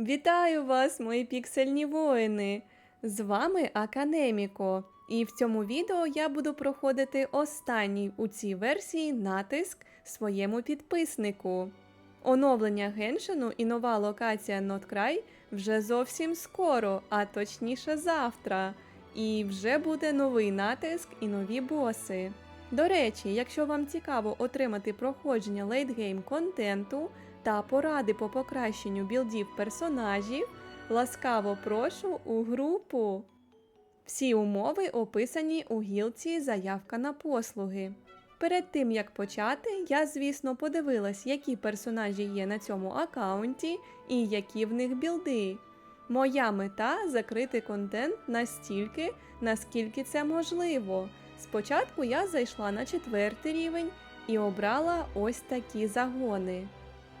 Вітаю вас, мої піксельні воїни! З вами Аканеміко, і в цьому відео я буду проходити останній у цій версії натиск своєму підписнику. Оновлення Геншину і нова локація Ноткрай вже зовсім скоро, а точніше завтра. І вже буде новий натиск і нові боси. До речі, якщо вам цікаво отримати проходження лейтгейм контенту та поради по покращенню білдів персонажів, ласкаво прошу у групу. Всі умови описані у гілці Заявка на послуги. Перед тим як почати, я, звісно, подивилась, які персонажі є на цьому аккаунті і які в них білди. Моя мета закрити контент настільки, наскільки це можливо. Спочатку я зайшла на четвертий рівень і обрала ось такі загони.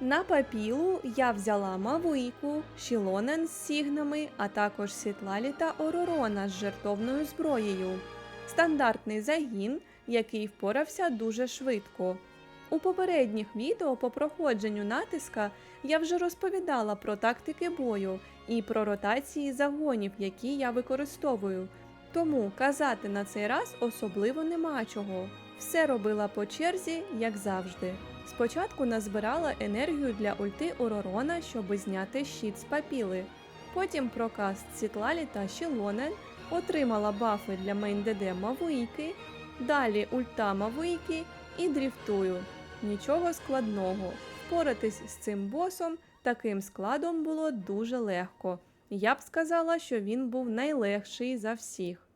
На папілу я взяла Мавуйку, Шілонен з сігнами, а також Сітлалі та Оророна з жертовною зброєю. Стандартний загін, який впорався дуже швидко. У попередніх відео по проходженню натиска я вже розповідала про тактики бою і про ротації загонів, які я використовую. Тому казати на цей раз особливо нема чого. Все робила по черзі, як завжди. Спочатку назбирала енергію для ульти Оророна, щоб зняти щит з папіли. Потім прокаст Сітлалі та Шілонен, отримала бафи для мейн-ДД Мавуїки, далі ульта Мавуїки і дріфтую. Нічого складного. Впоратись з цим босом таким складом було дуже легко. Я б сказала, що він був найлегший за всіх.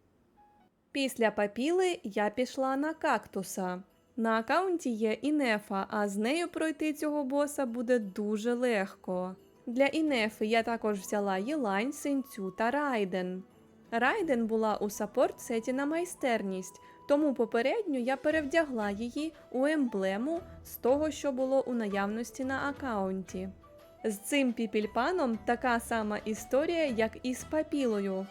Після папіли я пішла на кактуса. На аккаунті є Інефа, а з нею пройти цього боса буде дуже легко. Для Інефи я також взяла Єлань, Синцю та Райден. Райден була у саппорт сеті на майстерність, тому попередньо я перевдягла її у емблему з того, що було у наявності на аккаунті. З цим піпільпаном така сама історія, як і з папілою.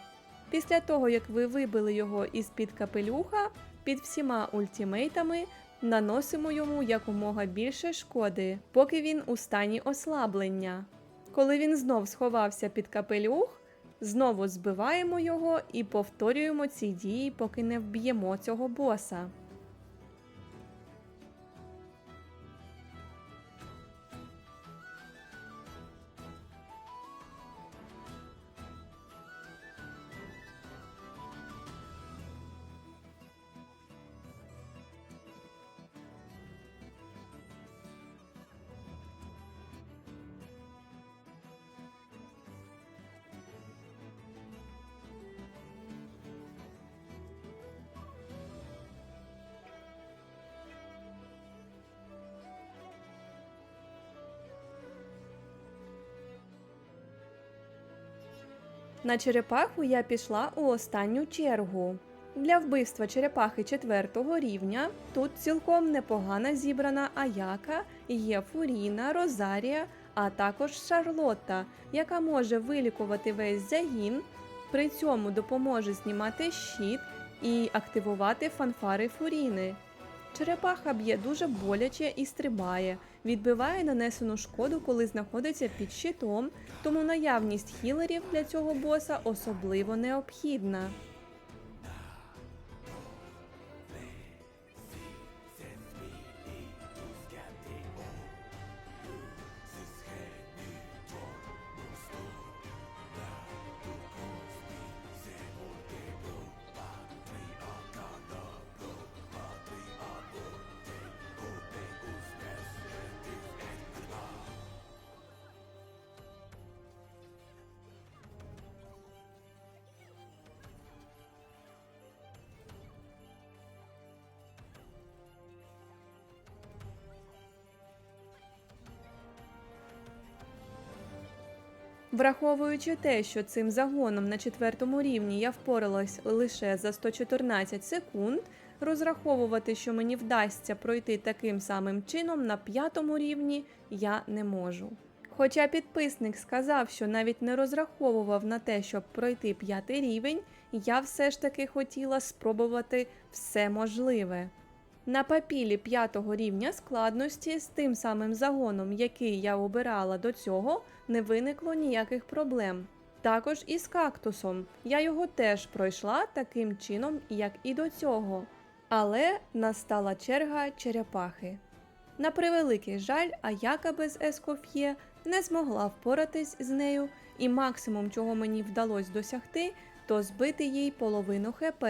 Після того, як ви вибили його із-під капелюха, під всіма ультімейтами наносимо йому якомога більше шкоди, поки він у стані ослаблення. Коли він знов сховався під капелюх, знову збиваємо його і повторюємо ці дії, поки не вб'ємо цього боса. На черепаху я пішла у останню чергу. Для вбивства черепахи четвертого рівня тут цілком непогана зібрана Аяка, є Фуріна, Розарія, а також Шарлотта, яка може вилікувати весь загін, при цьому допоможе знімати щит і активувати фанфари Фуріни. Черепаха б'є дуже боляче і стрибає, відбиває нанесену шкоду, коли знаходиться під щитом, тому наявність хілерів для цього боса особливо необхідна. Враховуючи те, що цим загоном на четвертому рівні я впоралась лише за 114 секунд, розраховувати, що мені вдасться пройти таким самим чином на п'ятому рівні, я не можу. Хоча підписник сказав, що навіть не розраховував на те, щоб пройти п'ятий рівень, я все ж таки хотіла спробувати все можливе. На папілі п'ятого рівня складності з тим самим загоном, який я обирала до цього, не виникло ніяких проблем. Також і з кактусом. Я його теж пройшла таким чином, як і до цього. Але настала черга черепахи. На превеликий жаль, Аяка без Ескоф'є не змогла впоратись з нею, і максимум, чого мені вдалося досягти, то збити їй половину ХП.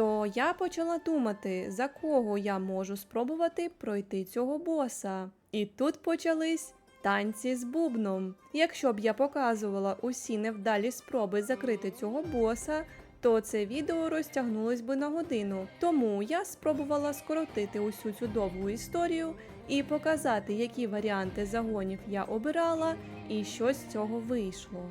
То я почала думати, за кого я можу спробувати пройти цього боса. І тут почались танці з бубном. Якщо б я показувала усі невдалі спроби закрити цього боса, то це відео розтягнулось би на годину. Тому я спробувала скоротити усю цю довгу історію і показати, які варіанти загонів я обирала і що з цього вийшло.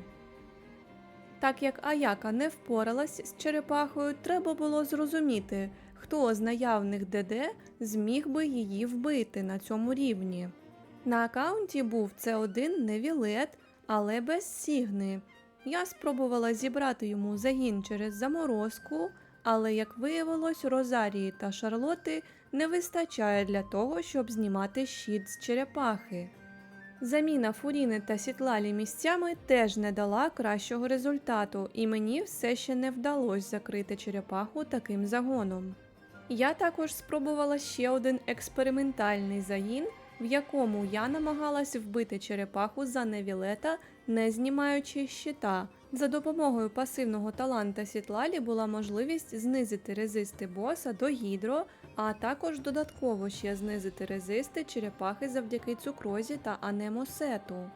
Так як Аяка не впоралась з черепахою, треба було зрозуміти, хто з наявних ДД зміг би її вбити на цьому рівні. На аккаунті був це один невілет, але без сігни. Я спробувала зібрати йому загін через заморозку, але, як виявилось, Розарії та Шарлоти не вистачає для того, щоб знімати щит з черепахи. Заміна Фуріни та Сітлалі місцями теж не дала кращого результату, і мені все ще не вдалося закрити черепаху таким загоном. Я також спробувала ще один експериментальний загін, в якому я намагалась вбити черепаху за невілета, не знімаючи щита. За допомогою пасивного таланта Сітлалі була можливість знизити резисти боса до гідро, а також додатково ще знизити резисти черепахи завдяки цукрозі та анемосету.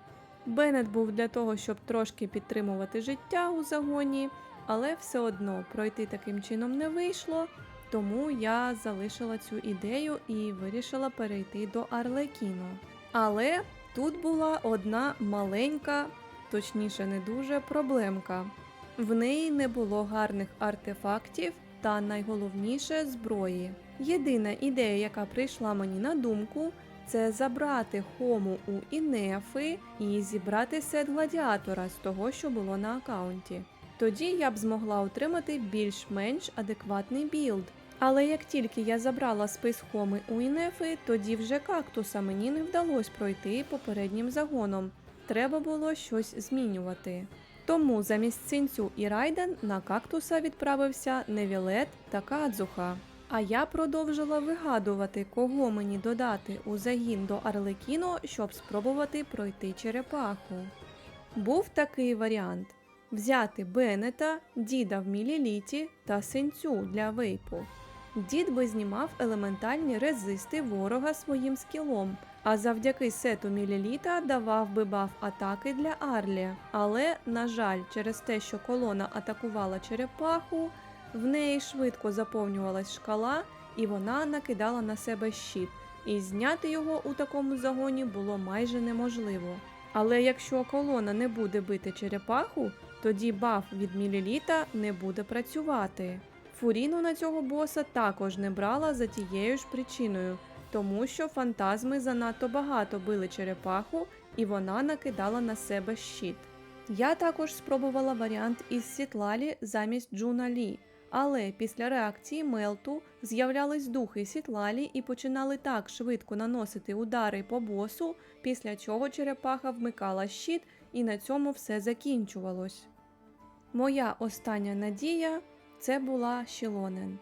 Беннет був для того, щоб трошки підтримувати життя у загоні, але все одно пройти таким чином не вийшло, тому я залишила цю ідею і вирішила перейти до Арлекіно. Але тут була одна маленька, точніше, не дуже проблемка. В неї не було гарних артефактів та найголовніше зброї. Єдина ідея, яка прийшла мені на думку, це забрати хому у Інефи і зібрати сет гладіатора з того, що було на аккаунті. Тоді я б змогла отримати більш-менш адекватний білд. Але як тільки я забрала спис хоми у Інефи, тоді вже кактуса мені не вдалося пройти попереднім загоном. Треба було щось змінювати. Тому замість синцю і райден на кактуса відправився Невілет та Кадзуха. А я продовжила вигадувати, кого мені додати у загін до Арлекіно, щоб спробувати пройти черепаху. Був такий варіант: взяти Беннета, діда в міліліті та синцю для вейпу. Дід би знімав елементальні резисти ворога своїм скілом, а завдяки сету міліліта давав би баф атаки для Арлі. Але, на жаль, через те, що колона атакувала черепаху, в неї швидко заповнювалась шкала, і вона накидала на себе щит, і зняти його у такому загоні було майже неможливо. Але якщо колона не буде бити черепаху, тоді баф від міліліта не буде працювати. Фуріну на цього боса також не брала за тією ж причиною, тому що фантазми занадто багато били черепаху, і вона накидала на себе щит. Я також спробувала варіант із Сітлалі замість Джуна Лі, але після реакції Мелту з'являлись духи Сітлалі і починали так швидко наносити удари по босу, після чого черепаха вмикала щит, і на цьому все закінчувалось. Моя остання надія це була Шілонен.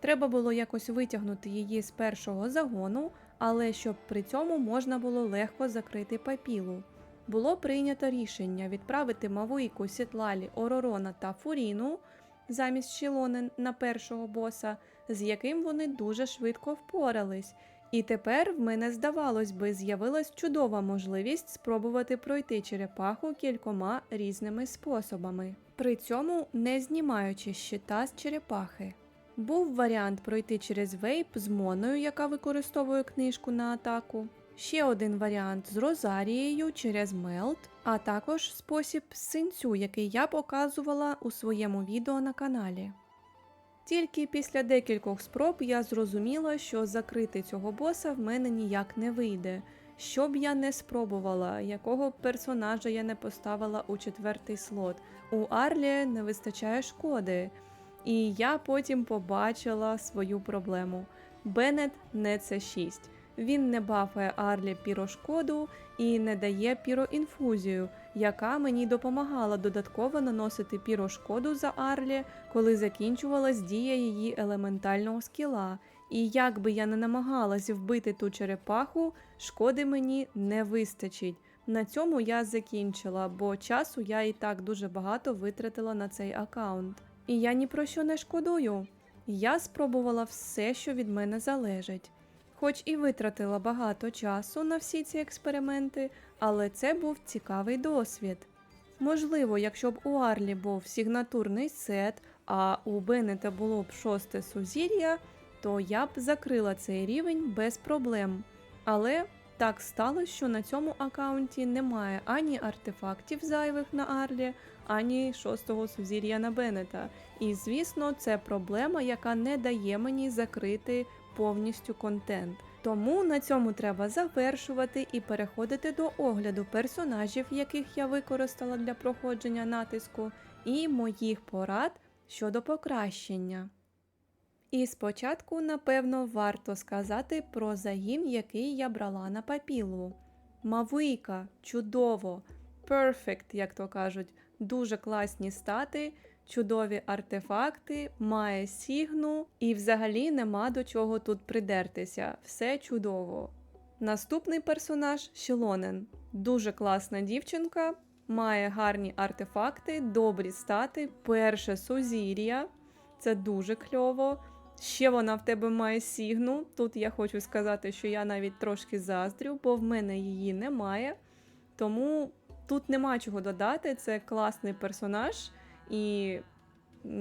Треба було якось витягнути її з першого загону, але щоб при цьому можна було легко закрити папілу. Було прийнято рішення відправити Мавуїку, Сітлалі, Оророна та Фуріну замість Шілонен на першого боса, з яким вони дуже швидко впорались. І тепер в мене, здавалось би, з'явилась чудова можливість спробувати пройти черепаху кількома різними способами, при цьому не знімаючи щита з черепахи. Був варіант пройти через вейп з Моною, яка використовує книжку на атаку. Ще один варіант з Розарією через Мелт, а також спосіб синцю, який я показувала у своєму відео на каналі. Тільки після декількох спроб я зрозуміла, що закрити цього боса в мене ніяк не вийде. Що б я не спробувала, якого персонажа я не поставила у четвертий слот. У Арлі не вистачає шкоди. І я потім побачила свою проблему. Беннет не це 6. Він не бафає Арлі пірошкоду і не дає піроінфузію, яка мені допомагала додатково наносити пірошкоду за Арлі, коли закінчувалась дія її елементального скіла. І як би я не намагалась вбити ту черепаху, шкоди мені не вистачить. На цьому я закінчила, бо часу я і так дуже багато витратила на цей аккаунт. І я ні про що не шкодую. Я спробувала все, що від мене залежить. Хоч і витратила багато часу на всі ці експерименти, але це був цікавий досвід. Можливо, якщо б у Арлі був сигнатурний сет, а у Беннета було б шосте сузір'я, то я б закрила цей рівень без проблем. Але так сталося, що на цьому аккаунті немає ані артефактів зайвих на Арлі, ані шостого сузір'я на Беннета. І звісно, це проблема, яка не дає мені закрити повністю контент. Тому на цьому треба завершувати і переходити до огляду персонажів, яких я використала для проходження натиску, і моїх порад щодо покращення. І спочатку, напевно, варто сказати про загін, який я брала на папілу. Мавийка, чудово, перфект, як то кажуть, дуже класні стати, чудові артефакти, має сігну, і взагалі нема до чого тут придертися. Все чудово. Наступний персонаж Шілонен. Дуже класна дівчинка, має гарні артефакти, добрі стати, перше сузір'я. Це дуже кльово. Ще вона в тебе має сігну. Тут я хочу сказати, що я навіть трошки заздрю, бо в мене її немає. Тому тут нема чого додати. Це класний персонаж, і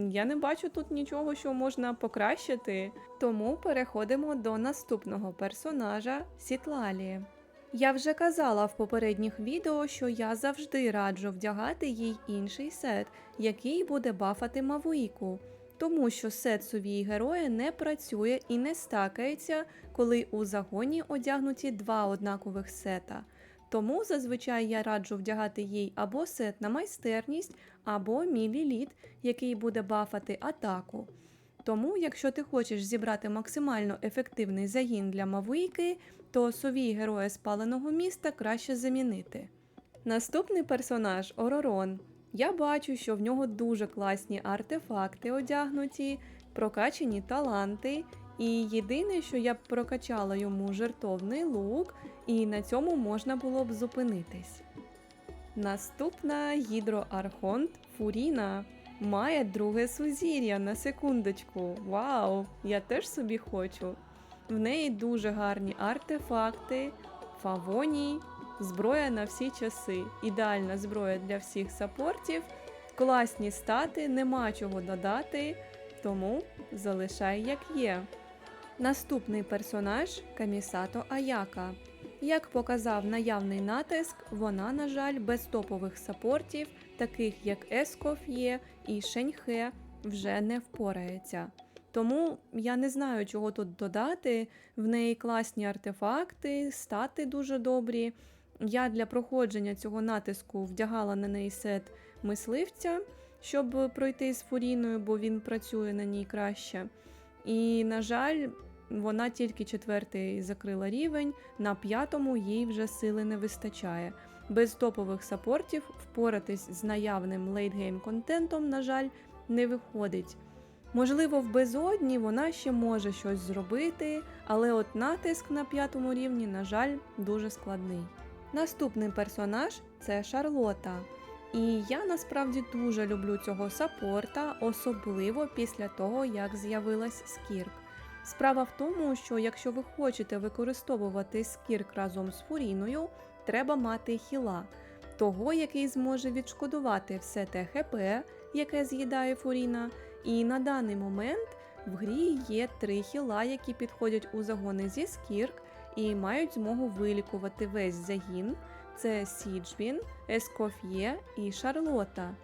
я не бачу тут нічого, що можна покращити. Тому переходимо до наступного персонажа Сітлалі. Я вже казала в попередніх відео, що я завжди раджу вдягати їй інший сет, який буде бафати Мавуїку тому що сет сувії героя не працює і не стакається, коли у загоні одягнуті два однакових сета. Тому зазвичай я раджу вдягати їй або сет на майстерність, або міліліт, який буде бафати атаку. Тому, якщо ти хочеш зібрати максимально ефективний загін для мавуїки, то совій героя спаленого міста краще замінити. Наступний персонаж Оророн. Я бачу, що в нього дуже класні артефакти одягнуті, прокачані таланти. І єдине, що я б прокачала йому жертовний лук, і на цьому можна було б зупинитись. Наступна гідроархонт Фуріна має друге сузір'я на секундочку. Вау! Я теж собі хочу. В неї дуже гарні артефакти, фавоній, зброя на всі часи. Ідеальна зброя для всіх саппортів. Класні стати, нема чого додати, тому залишай як є. Наступний персонаж Камісато Аяка. Як показав наявний натиск, вона, на жаль, без топових саппортів, таких як Ескоф'є і Шеньхе, вже не впорається. Тому я не знаю, чого тут додати. В неї класні артефакти, стати дуже добрі. Я для проходження цього натиску вдягала на неї сет мисливця, щоб пройти з фуріною, бо він працює на ній краще. І, на жаль, вона тільки четвертий закрила рівень, на п'ятому їй вже сили не вистачає. Без топових саппортів впоратись з наявним лейтгейм контентом, на жаль, не виходить. Можливо, в безодні вона ще може щось зробити, але от натиск на п'ятому рівні, на жаль, дуже складний. Наступний персонаж це Шарлота. І я насправді дуже люблю цього саппорта, особливо після того, як з'явилась Скірк. Справа в тому, що якщо ви хочете використовувати Скірк разом з Фуріною, треба мати хіла, того, який зможе відшкодувати все те ХП, яке з'їдає Фуріна. І на даний момент в грі є три хіла, які підходять у загони зі Скірк і мають змогу вилікувати весь загін. Це Сіджбін, Ескоф'є і Шарлота.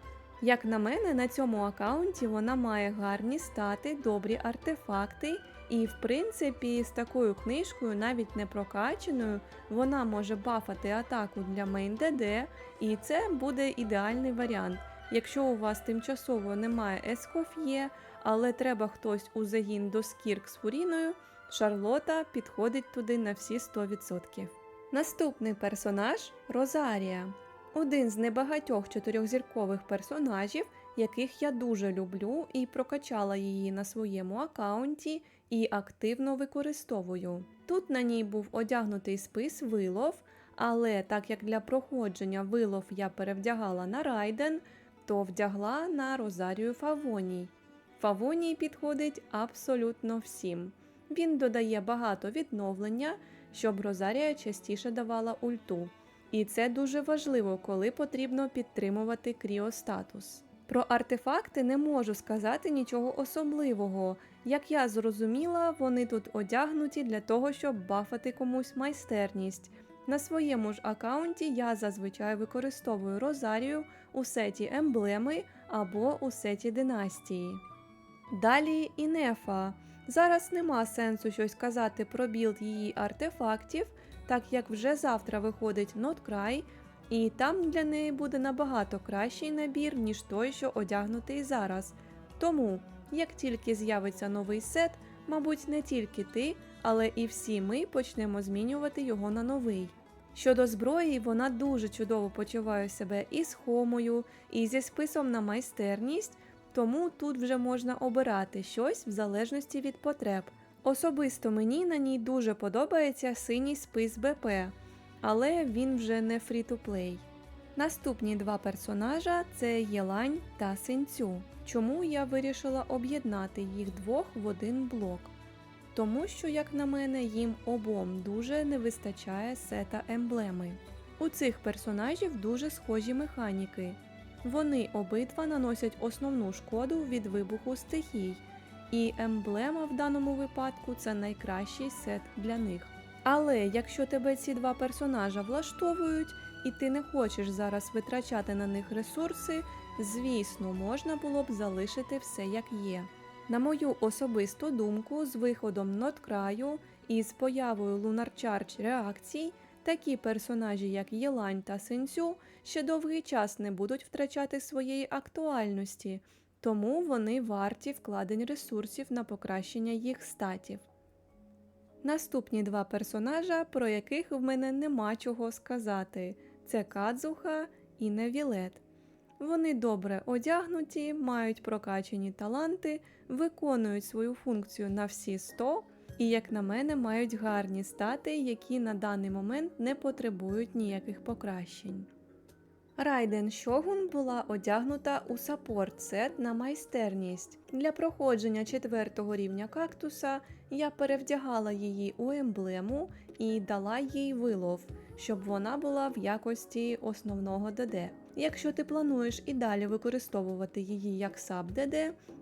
Як на мене, на цьому аккаунті вона має гарні стати, добрі артефакти, і, в принципі, з такою книжкою, навіть не прокаченою, вона може бафати атаку для мейн ДД, і це буде ідеальний варіант. Якщо у вас тимчасово немає Ескоф'є, але треба хтось у загін до Скірк з Фуріною, Шарлота підходить туди на всі 100%. Наступний персонаж Розарія. Один з небагатьох чотирьохзіркових персонажів, яких я дуже люблю і прокачала її на своєму аккаунті і активно використовую. Тут на ній був одягнутий спис вилов, але так як для проходження вилов я перевдягала на райден, то вдягла на Розарію Фавоній. Фавоній підходить абсолютно всім. Він додає багато відновлення, щоб Розарія частіше давала ульту. І це дуже важливо, коли потрібно підтримувати кріостатус. Про артефакти не можу сказати нічого особливого. Як я зрозуміла, вони тут одягнуті для того, щоб бафати комусь майстерність. На своєму ж аккаунті я зазвичай використовую Розарію у сеті емблеми або у сеті династії. Далі Інефа. Зараз нема сенсу щось казати про білд її артефактів, так як вже завтра виходить Notcry, і там для неї буде набагато кращий набір, ніж той, що одягнутий зараз. Тому, як тільки з'явиться новий сет, мабуть, не тільки ти, але і всі ми почнемо змінювати його на новий. Щодо зброї, вона дуже чудово почуває себе і з хомою, і зі списом на майстерність, тому тут вже можна обирати щось в залежності від потреб. Особисто мені на ній дуже подобається синій спис БП, але він вже не фрі-то-плей. Наступні два персонажа це Єлань та Синцю. Чому я вирішила об'єднати їх двох в один блок? Тому що, як на мене, їм обом дуже не вистачає сета емблеми. У цих персонажів дуже схожі механіки. Вони обидва наносять основну шкоду від вибуху стихій, і емблема в даному випадку це найкращий сет для них. Але якщо тебе ці два персонажа влаштовують, і ти не хочеш зараз витрачати на них ресурси, звісно, можна було б залишити все як є. На мою особисту думку, з виходом Ноткраю і з появою Charge реакцій, такі персонажі, як Єлань та Синцю, ще довгий час не будуть втрачати своєї актуальності, тому вони варті вкладень ресурсів на покращення їх статів. Наступні два персонажа, про яких в мене нема чого сказати, це Кадзуха і Невілет. Вони добре одягнуті, мають прокачані таланти, виконують свою функцію на всі 100 і, як на мене, мають гарні стати, які на даний момент не потребують ніяких покращень. Райден Шогун була одягнута у саппорт сет на майстерність. Для проходження четвертого рівня кактуса я перевдягала її у емблему і дала їй вилов, щоб вона була в якості основного ДД. Якщо ти плануєш і далі використовувати її як саб ДД,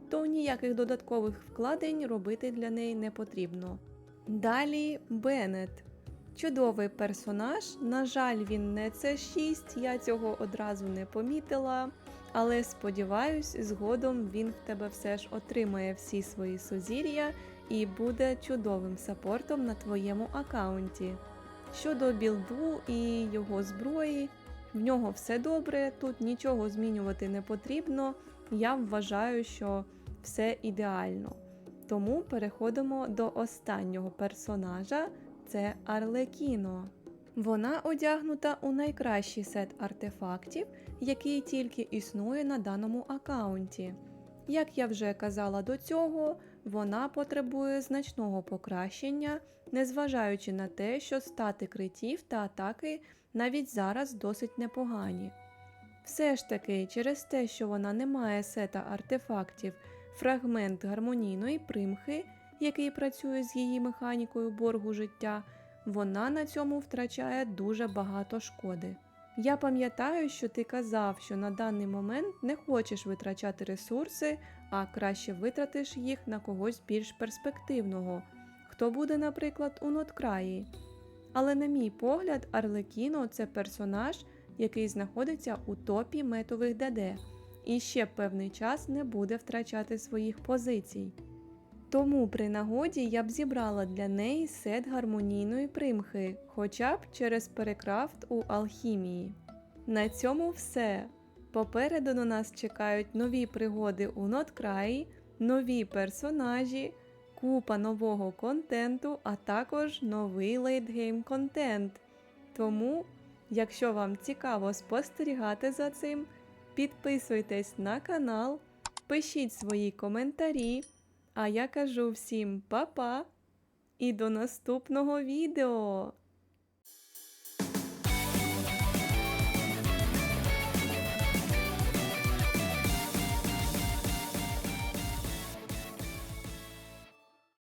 то ніяких додаткових вкладень робити для неї не потрібно. Далі Беннет. Чудовий персонаж, на жаль, він не це 6 я цього одразу не помітила. Але сподіваюсь, згодом він в тебе все ж отримає всі свої сузір'я і буде чудовим саппортом на твоєму аккаунті. Щодо білду і його зброї, в нього все добре, тут нічого змінювати не потрібно. Я вважаю, що все ідеально. Тому переходимо до останнього персонажа це Арлекіно. Вона одягнута у найкращий сет артефактів, який тільки існує на даному аккаунті. Як я вже казала до цього, вона потребує значного покращення, незважаючи на те, що стати критів та атаки навіть зараз досить непогані. Все ж таки, через те, що вона не має сета артефактів, фрагмент гармонійної примхи, який працює з її механікою боргу життя, вона на цьому втрачає дуже багато шкоди. Я пам'ятаю, що ти казав, що на даний момент не хочеш витрачати ресурси, а краще витратиш їх на когось більш перспективного, хто буде, наприклад, у Ноткраї. Але, на мій погляд, Арлекіно це персонаж, який знаходиться у топі метових ДД, і ще певний час не буде втрачати своїх позицій. Тому при нагоді я б зібрала для неї сет гармонійної примхи, хоча б через перекрафт у алхімії. На цьому все. Попереду на нас чекають нові пригоди у Ноткраї, нові персонажі, купа нового контенту, а також новий лейтгейм контент. Тому, якщо вам цікаво спостерігати за цим, підписуйтесь на канал, пишіть свої коментарі. А я кажу всім па-па і до наступного відео!